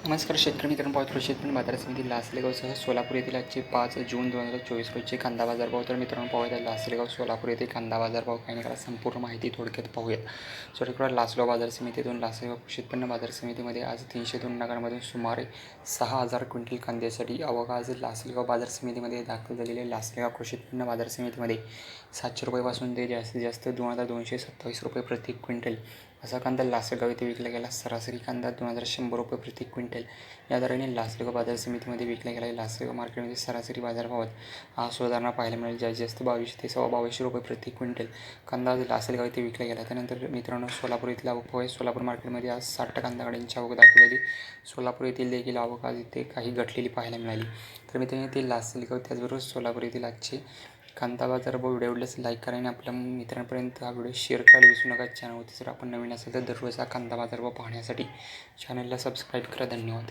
नमस्कार शेतकरी मित्रांनो पावतो शेतकरी बाजार समिती लासलेगावसह सोलापूर येथील आजचे पाच जून दोन हजार चोवीस रोजचे कांदा बाजार भाव तर मित्रांनो पाहूयात लासलेगाव सोलापूर येथे कांदा बाजार भाव काही नाही संपूर्ण माहिती थोडक्यात पाहूयात. सोलापूर लासलो बाजार समितीतून लासलेगाव कृषी उत्पन्न बाजार समितीमध्ये आज तीनशे दोन नगरमधून सुमारे सहा हजार क्विंटल कांद्यासाठी आवक आज लासलगाव बाजार समितीमध्ये दाखल झालेले लासलेगाव कृषी उत्पन्न बाजार समितीमध्ये सातशे रुपयापासून ते जास्तीत जास्त दोन हजार दोनशे सत्तावीस रुपये प्रति क्विंटल असा कांदा लासलगाव येथे विकला गेला. सरासरी कांदा दोन हजार शंभर रुपये प्रति क्विंटल. या दराने लासलगाव बाजार समितीमध्ये विकला गेला. आहे लासलगाव मार्केटमध्ये सरासरी बाजारभावात आज सुधारणा पाहायला मिळेल. जास्तीत जास्त बावीसशे ते सव्वा बावीसशे रुपये प्रति क्विंटल कांदा आज लासलगाव येथे विकला गेला. त्यानंतर मित्रांनो सोलापूर येथील आवक आहे सोलापूर मार्केटमध्ये आज साठ कांदा गाड्यांची आवक दाखवली. सोलापूर येथील देखील आवक आज इथे काही घटलेली पाहायला मिळाली. तर मित्रांनो ते लासलगाव त्याचबरोबर सोलापूर येथील आजचे कांदा बाजार व्हिडिओ आवडल्यास लाईक करा आणि आपल्या मित्रांपर्यंत हा व्हिडिओ शेअर करायला विसरू नका. चॅनलवरती जर आपण नवीन असेल तर दररोज हा कांदा बाजार भाव पाहण्यासाठी चॅनलला सबस्क्राईब करा. धन्यवाद.